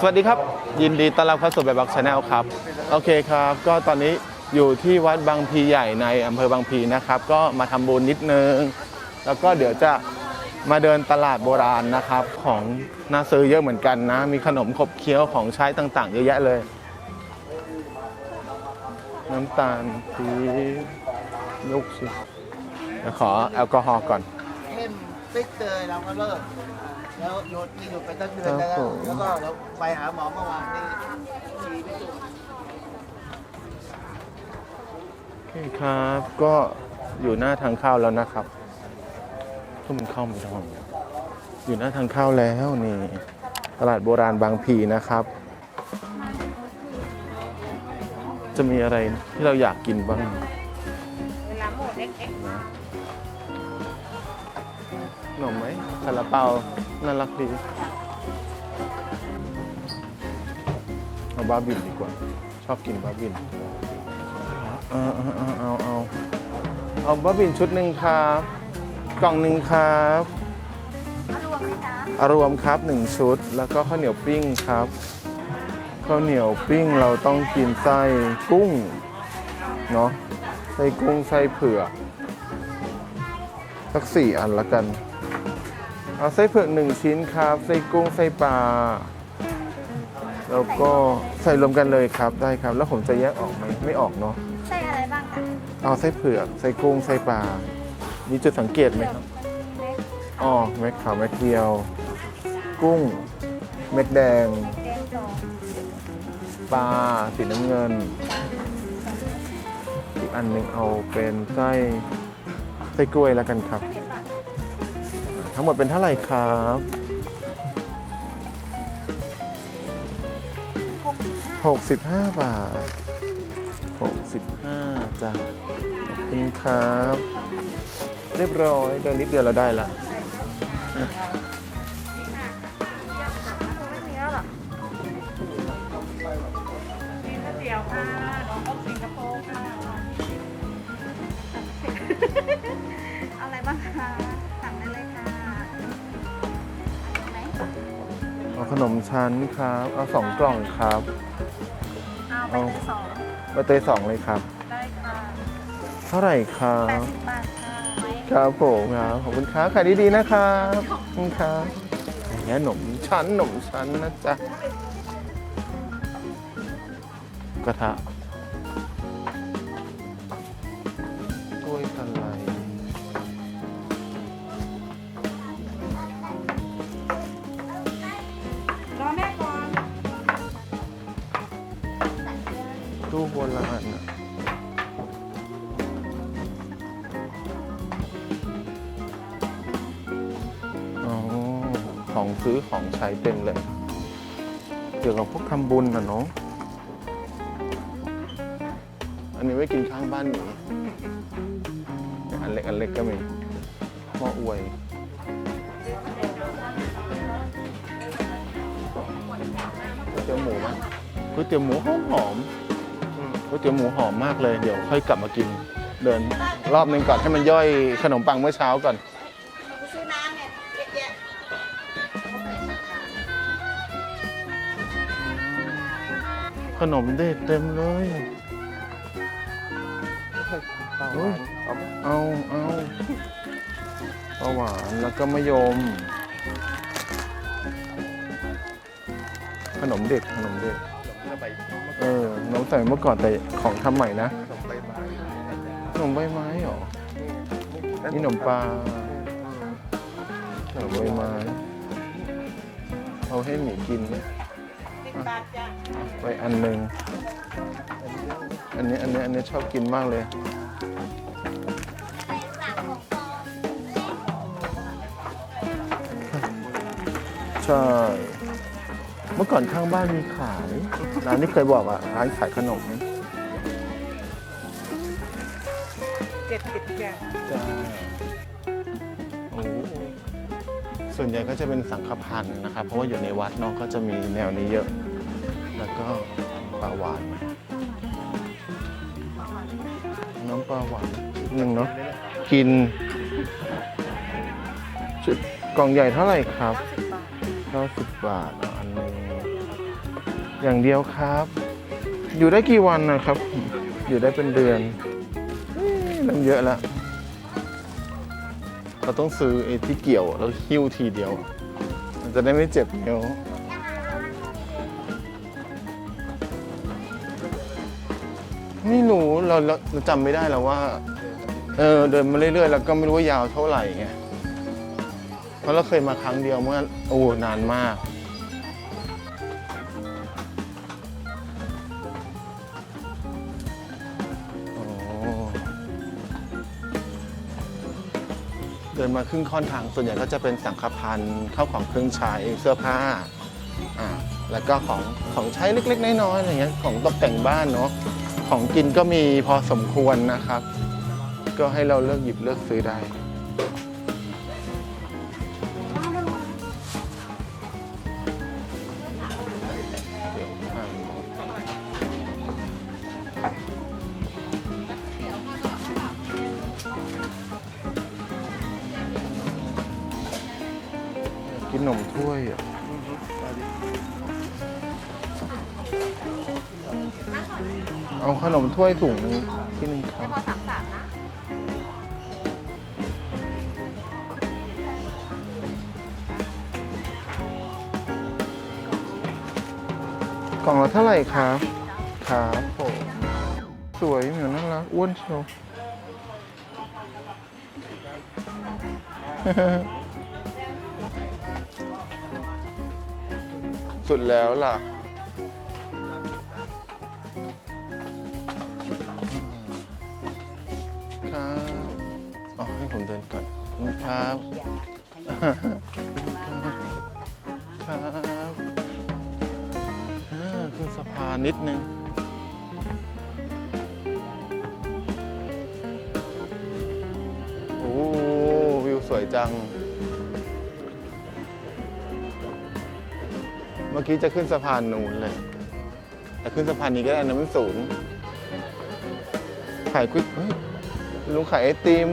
สวัสดีครับ ยินดีต้อนรับเข้าสู่แบบบ็อกชาแนลครับ โอเคครับ ก็ตอนนี้อยู่ที่วัดบางพีใหญ่ในอำเภอบางพีนะครับ ก็มาทำบุญนิดนึง แล้วก็เดี๋ยวจะมาเดินตลาดโบราณนะครับ ของน่าซื้อเยอะเหมือนกันนะ มีขนมขบเคี้ยวของใช้ต่างๆ เยอะแยะเลย น้ำตาลปี๊บยกสิเดี๋ยวขอแอลกอฮอล์ก่อน เข้มปิ๊กเลยเราก็เลิกแล้วโยนกินอยู่ไปตั้งเดือนแล้วครับผม แล้วก็เราไปหาหมอเมื่อวานนี้ชีไม่สุดโอเคครับ ก็อยู่หน้าทางเข้าแล้วนะครับก็มันเข้าไม่ได้อยู่หน้าทางเข้าแล้วนี่ ตลาดโบราณบางพีนะครับ จะมีอะไรที่เราอยากกินบ้าง นมไหมซาลาเปาน่ารักดีเอาบ้าบินดีกว่า ชอบกินบ้าบินเอาเอาเอาเอาเอาบ้าบินชุดหนึ่งครับ กล่องหนึ่งครับอารวมไหมจ๊ะอารวมครับหนึ่งชุด แล้วก็ข้าวเหนียวปิ้งครับข้าวเหนียวปิ้งเราต้องกินไส้กุ้งเนาะไส้กุ้งไส้เผือกสักสี่อันละกัน เอาไส้เผือกหนึ่งชิ้นครับไส้กุ้งไส้ปลาแล้วก็ใส่รวมกันเลยครับได้ครับ แล้วผมจะแยกออกไหมไม่ออกเนาะใส่อะไรบ้างจ๊ะเอาไส้เผือกไส้กุ้งไส้ปลามีจุดสังเกตไหมครับเล็กอ๋อเม็ดขาวเม็ดเดียว กุ้งเม็ดแดง แดงสองปลาสีน้ำเงิน อีกอันหนึ่งเอาเป็นไส้ไส้กล้วยแล้วกันครับสิบบา ทั้งหมดเป็นเท่าไหร่ครับหกสิบห้า65 บาท 65จ้ะขอบคุณครับ เรียบร้อยเดินนิดเดียวเราได้ละ นมชั้นครับ เอาสองกล่องครับ เอาไปเลยสองใบเตยสองเลยครับ ได้ค่ะเท่าไหร่ครัแปดบ สิบบาทค่ะครับผมครับขอบคุณครับขายดีๆนะครับขอบคุณครับนี่หนมชั้นหนมชั้นนะจ๊ะกระทะ ของซื้อของใช้เต็มเลย เกี่ยวกับพวกทำบุญนะเนาะอันนี้ไว้กินข้างบ้านหนีอันเล็กอันเล็กก็มีหม้ออวยก๋วยเตี๋ยวหมูมั้ยก๋วยเตี๋ยวหมูหอมหอมก๋วยเตี๋ยวหมูหอมมากเลย เดี๋ยวค่อยกลับมากิน เดินรอบหนึงก่อนให้มันย่อยขนมปังเมื่อเช้าก่อน ขนมเด็ดเต็มเลยโอ้ยเอาเอาปลาหวานแล้วก็มะยม ขนมเด็ดขนมเด็ดเออน้องใส่เมื่อก่อนแต่ของทำใหม่นะขนมใบไม้เหรอ นี่ขนมปลาขนมใบไม้เอาให้หมีกินเนี่ยๆสิบบาทจ้ะ ไปอันหนึ่งอันนี้อันนี้อันนี้ชอบกินมากเลย ใช่ เมื่อก่อนข้างบ้านมีขายร้านที่เคยบอกอะร้านขายขนมเจ็ดสิบจ้ะจ้าโอ้ ส่วนใหญ่ก็จะเป็นสังฆพันธ์นะครับ เพราะว่าอยู่ในวัดเนาะก็จะมีแนวนี้เยอะ แล้วก็ปลาหวานน้ำปลาหวานหนึ่งเนาะกินชุดกล่องใหญ่เท่าไหร่ครับเก้าสิบบาท90บาทอาอันหอย่างเดียวครับ อยู่ได้กี่วันนะครับ อยู่ได้เป็นเดือนเอ้ยเริ่มเยอะแล้ว เราต้องซื้อไอ้ที่เกี่ยวแล้วหิ้วทีเดียว มันจะได้ไม่เจ็บนิ้วไม่รู้เราเราเราจำไม่ได้แล้วว่า เออเดินมาเรื่อยๆ แล้วก็ไม่รู้ว่ายาวเท่าไหร่ไงเพราะเราเคยมาครั้งเดียวเมื่อโอ้นานมาก ดินมาครึ่งค่อนทางส่วนใหญ่ก็จะเป็นสังฆพันธ์เข้าวของเครื่องใช้เสื้อผ้าอ่าแล้วก็ของของใช้เล็ก ๆ น้อยๆอะไรเงี้ยของตกแต่งบ้านเนาะของกินก็มีพอสมควรนะครับ ก็ให้เราเลือกหยิบเลือกซื้อได้ มถ้วยถุงที่หนึ่งครับพอสามสามนะ กล่องละเท่าไหร่ครับครับผมสวยเหมือนน่ารักอ้วนเชียว สุดแล้วล่ะ ครับ ครับอ่าขึ้นสะพานนิดนึง โอ้วิวสวยจัง เมื่อกี้จะขึ้นสะพานนูนเลย แต่ขึ้นสะพานนี้ก็ได้นะมันสูงขายกุ้ยเฮ้ยลุงขายไอติม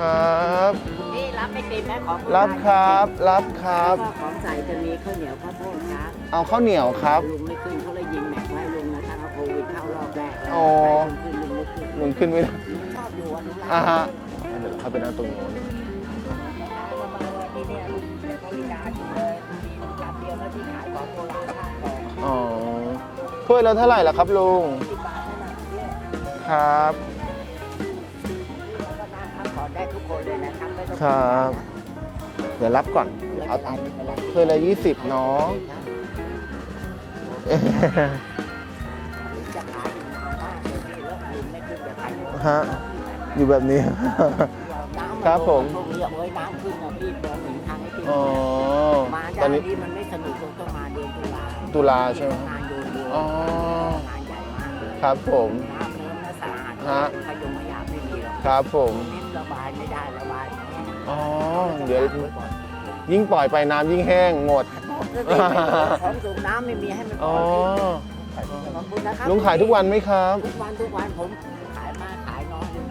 ครับ นี่รับไอติมไหมของโาณรับครับ รับครับ แล้วก็ของใส่จะมีข้าวเหนียวข้าวโพดครับเอาข้าวเหนียวครับ ลุงไม่ขึ้นเขาเลยยิงแม็กไว้ลุงนะคะเอาโควิดเข้ารอบแรกแล้วอ๋อ ไปลุงขึ้นลุงไม่ขึ้นลุงขึ้นไม่ได้ลุงชอบดูอะลุงรักอ่าฮะเดี๋ยวเขาไปนั่งตรงโน้นที่เนี่ยลุงเป็นบริการอยู่เลยมีลำเดียวนะที่ขายของโบราณข้างกองอ๋อถ้วยแล้วเท่าไหร่ล่ะครับลุง สิบบาทเท่านั้นเนี่ยครับ ครับไม่ต้องครับ เดี๋ยวรับก่อนไม่เอาเป็นไรไม่เป็นไรถ้วยละยี่สิบเนาะลุงจะขายอยู่นานมากเลยพี่แล้วลุงไม่ขึ้นจะขายอยู่ฮะ อยู่แบบนี้น้ำนครับผมพวกนี้เอาไว้น้ำขึ้นนะพี่มองเห็นทางให้ขึ้นอ๋อ มาตอด้านนนี้นี้มันไม่สนุกคงต้องมาเดือนตุลาตุลาใช่ไหม งานโยนโยนอ๋อ งานใหญ่มากเลยครับผม น้ำเนิ้มและสะอาดฮะ ขยงขยะไม่มีหรอกครับผมนิดระบายไม่ได้ระบาย อ๋อ เดี๋ยวไว้ก่อนยิ่งปล่อยไปน้ำยิ่งแห้งหมด ของสูบน้ำไม่มีให้มันปอ๋ล่ออยขอบคุณนะครับลุงขายทุกวันไหมครับ ทุกวันทุกวันผมขายมาขายน้อยลุง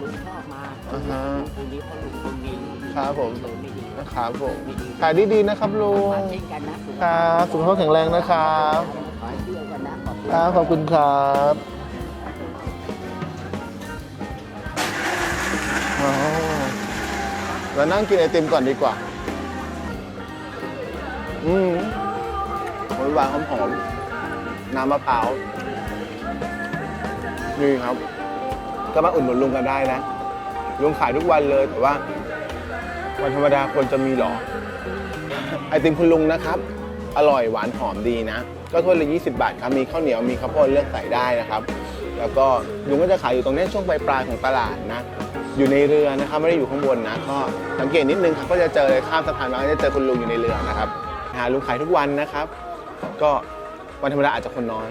ลุงชอบมาอ่าฮะลุงนี้เพราะลุงคนนี้ครับผม ลุงไม่ดีนะครับผม ไม่ดีขายดีๆนะครับลุง มาเช่นกันนะสุขคภารัพบสุขภาพแข็งแรงนะครับ ขอให้เที่ยวกันนะขอบคุณ ครับ ขอบคุณครับ เรานั่งกินไอติมก่อนดีกว่า อืมหวานหอมๆน้ำมะพร้าว นี่ครับ ก็มาอุดหนุนลุงกันได้นะ ลุงขายทุกวันเลยแต่ว่า วันธรรมดาคนจะมีหรอ ไอติมคุณลุงนะครับ อร่อยหวานหอมดีนะ ก็ถ้วยละ20 บาทครับ มีข้าวเหนียว มีข้าวโพดเลือกใส่ได้นะครับ แล้วก็ลุงก็จะขายอยู่ตรงนี้ช่วงปลายๆของตลาดนะ อยู่ในเรือนะครับไม่ได้อยู่ข้างบนนะก็สังเกตนิดนึงครับก็จะเจอเลยข้ามสะพานมาก็จะเจอคุณลุงอยู่ในเรือนะครับหาลุงขายทุกวันนะครับ ก็วันธรรมดาอาจจะคนน้อย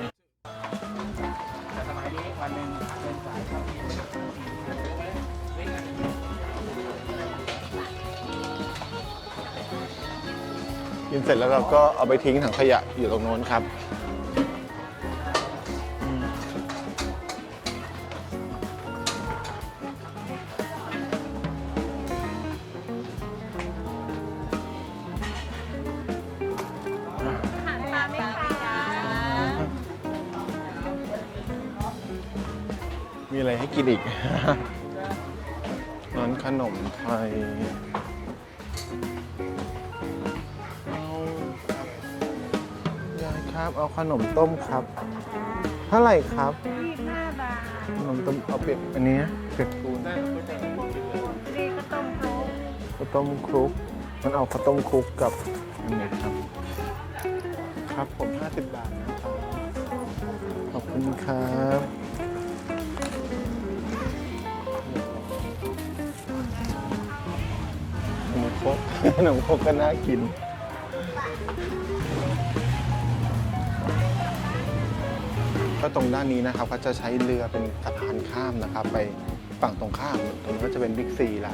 กินเสร็จแล้วเราก็เอาไปทิ้งถังขยะอยู่ตรงโน้นครับ อะไรให้กินอีก ร้านขนมไทยเอาครับยายครับ เอาขนมต้มครับ เท่าไหร่ครับ25บาทขนมต้มเอาเปียกอันนี้นะเปียกปูนนี่ก็ต้มโค้งข้าวต้มคลุก มันเอาข้าวต้มคลุกกับอันนี้ครับ ครับผม 50 บาทนะครับ ขอบคุณครับ ขนมครกก็น่ากิน ก็ตรงด้านนี้นะครับก็จะใช้เรือเป็นสะพานข้ามนะครับ ไปฝั่งตรงข้ามตรงนี้ก็จะเป็นบิ๊กซีละ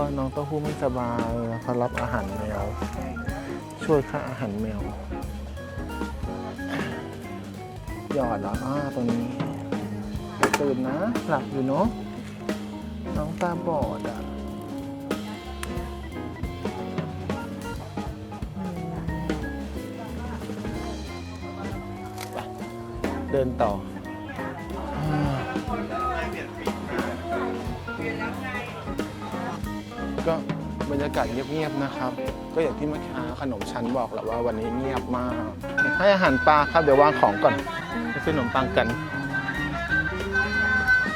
ก็น้องเต้าหู้ไม่สบายเขารับอาหารแมว ช่วยค่าอาหารแมว หยอดเหรออ่าตรงนี้ตื่นนะ หลับอยู่เนาะ น้องตาบอดอะเดินต่อ ก็บรรยากาศเงียบๆนะครับ ก็อย่างที่เมื่อกี้ขนมชั้นบอกแหละว่าวันนี้เงียบมาก ให้อาหารปลาครับเดี๋ยววางของก่อนไปซื้อขนมปังกัน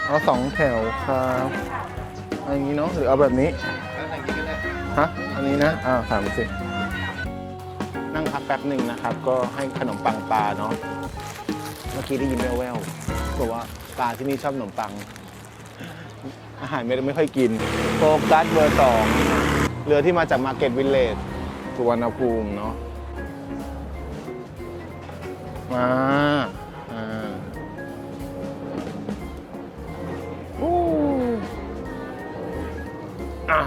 เอาสองแถวครับเอาอย่างนี้เนาะหรือเอาแบบนี้ฮะอันนี้นะอ่าสามสินั่งพักแป๊บหนึ่งนะครับ ก็ให้ขนมปังปลาเนาะเมื่อกี้ได้ยินแว่วๆบอกว่าปลาที่นี่ชอบขนมปัง อาหารไม่ได้ไม่ค่อยกินโฟกัสเบอร์สองเรือที่มาจากมาร์เก็ตวิลเลจสุวรรณภูมิเนาะมาอ่าอะ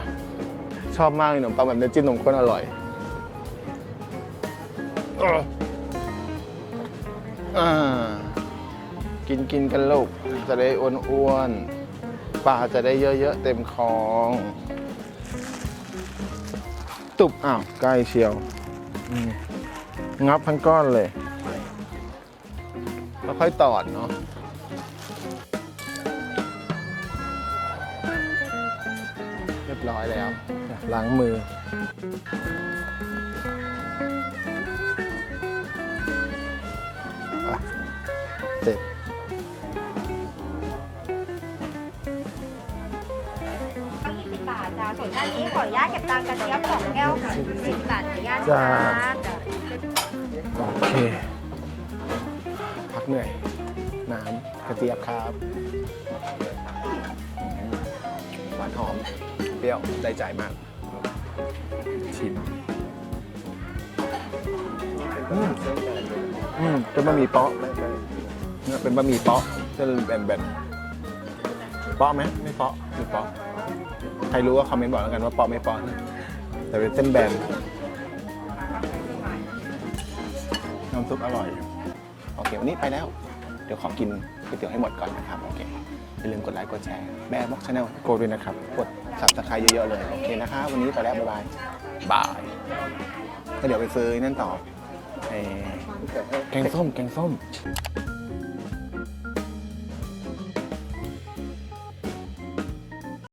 ชอบมากเลยขนมปังแบบนี้จิ้มนมข้นอร่อยอะอ่ากินกินกันลูกจะได้อ้วนๆ ปลาจะได้เยอะๆเต็มคลอง ตุบอ้าวใกล้เชียวงับทั้งก้อนเลยแล้วค่อยตอดเนาะเรียบร้อยแล้วล้างมือ ส่วนด้านนี้ขออนุญาตเก็บตังกระเจี๊ยบสองแก้วค่ะ10บาทขออนุญาตจ้าจ้าโอเค พักเหนื่อย น้ำกระเจี๊ยบครับหวานหอม เปรี้ยว ได้ใจมาก ชิมอืมอืมเป็นบะหมี่เปาะเนี่ยเป็นบะหมี่เปาะจะแบนๆเปาะไหมไม่เปาะไม่เปาะ รรู้ก็คอมเมนต์บอกแล้วกันว่าเปาะไม่เปาะนะแต่เป็นเส้นแบนน้ำซุปอร่อย โอเค วันนี้ไปแล้ว เดี๋ยวขอกินก๋วยเตี๋ยวให้หมดก่อนนะครับ โอเค อย่าลืมกดไลค์ กดแชร์แบร์บ็อกชาแนลโกด้วยนะครับ กดสับสไครต์เยอะๆเลย โอเคนะครับ วันนี้ไปแล้ว บ๊ายบาย บายก็เดี๋ยวไปซื้อนั่นต่อเอ่อแกงส้ม แกงส้ม